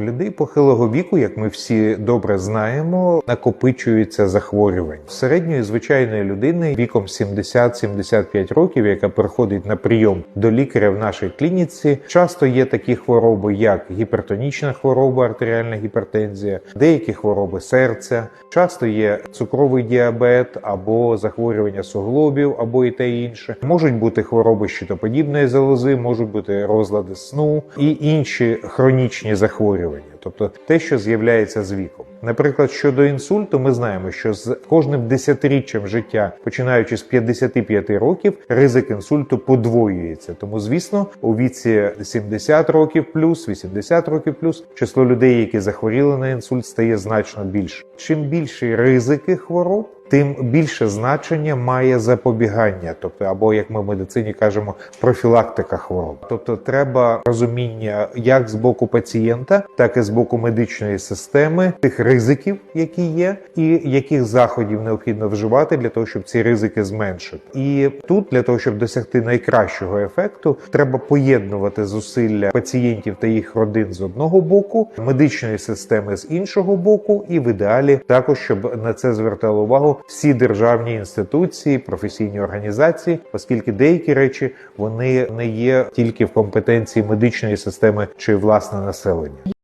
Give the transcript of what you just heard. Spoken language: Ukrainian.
Людей похилого віку, як ми всі добре знаємо, накопичується захворювань. Середньої звичайної людини віком 70-75 років, яка приходить на прийом до лікаря в нашій клініці, часто є такі хвороби, як гіпертонічна хвороба, артеріальна гіпертензія, деякі хвороби серця, часто є цукровий діабет або захворювання суглобів, або і те і інше. Можуть бути хвороби щитоподібної залози, можуть бути розлади сну і інші хронічні захворювання, тобто те, що з'являється з віком. Наприклад, щодо інсульту, ми знаємо, що з кожним десятиріччям життя, починаючи з 55 років, ризик інсульту подвоюється. Тому, звісно, у віці 70 років плюс, 80 років плюс, число людей, які захворіли на інсульт, стає значно більше. Чим більші ризики хвороб, тим більше значення має запобігання, тобто або як ми в медицині кажемо, профілактика хвороб. Тобто, треба розуміння як з боку пацієнта, так і з боку медичної системи тих ризиків, які є, і яких заходів необхідно вживати для того, щоб ці ризики зменшити. І тут для того, щоб досягти найкращого ефекту, треба поєднувати зусилля пацієнтів та їх родин з одного боку, медичної системи з іншого боку, і в ідеалі також, щоб на це звертали увагу всі державні інституції, професійні організації, оскільки деякі речі вони не є тільки в компетенції медичної системи чи власне населення.